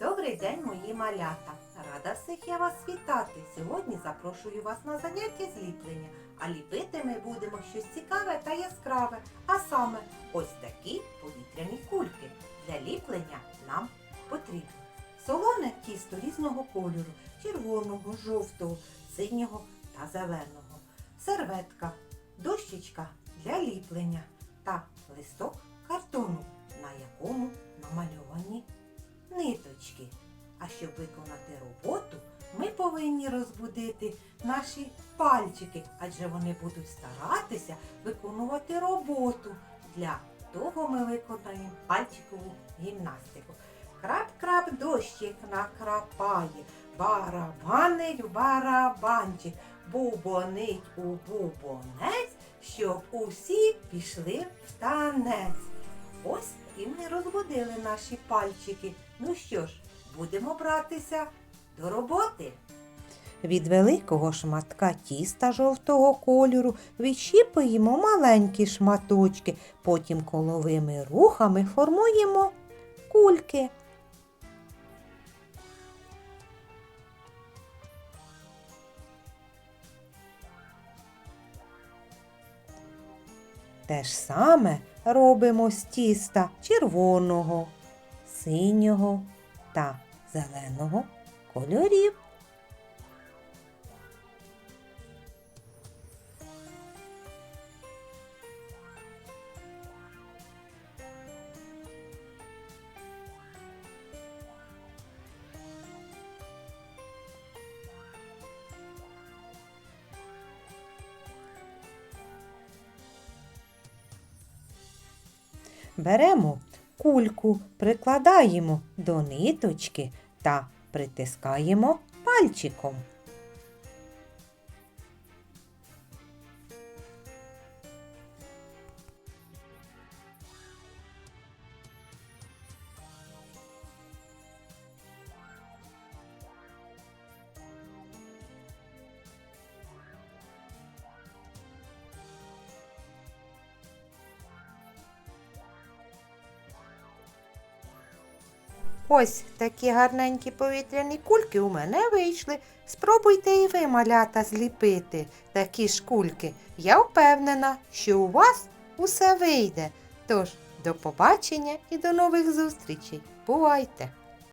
Добрий день, мої малята! Рада всіх я вас вітати. Сьогодні запрошую вас на заняття зліплення. А ліпити ми будемо щось цікаве та яскраве. А саме ось такі повітряні кульки. Для ліплення нам потрібно солоне тісто різного кольору, червоного, жовтого, синього та зеленого, серветка, дощечка для ліплення та листок картону, на якому намальовані ниточки. А щоб виконати роботу, ми повинні розбудити наші пальчики, адже вони будуть старатися виконувати роботу. Для того ми виконаємо пальчикову гімнастику. Крап-крап дощик накрапає, барабанить барабанчик, бубонить у бубонець, щоб усі пішли в танець. Ось і ми розбудили наші пальчики. Ну що ж, будемо братися до роботи. Від великого шматка тіста жовтого кольору відщіпуємо маленькі шматочки, потім коловими рухами формуємо кульки. Те ж саме робимо з тіста червоного, синього та зеленого кольорів. Беремо кульку, прикладаємо до ниточки та притискаємо пальчиком. Ось такі гарненькі повітряні кульки у мене вийшли. Спробуйте і ви, малята, зліпити такі ж кульки. Я впевнена, що у вас усе вийде. Тож, до побачення і до нових зустрічей. Бувайте!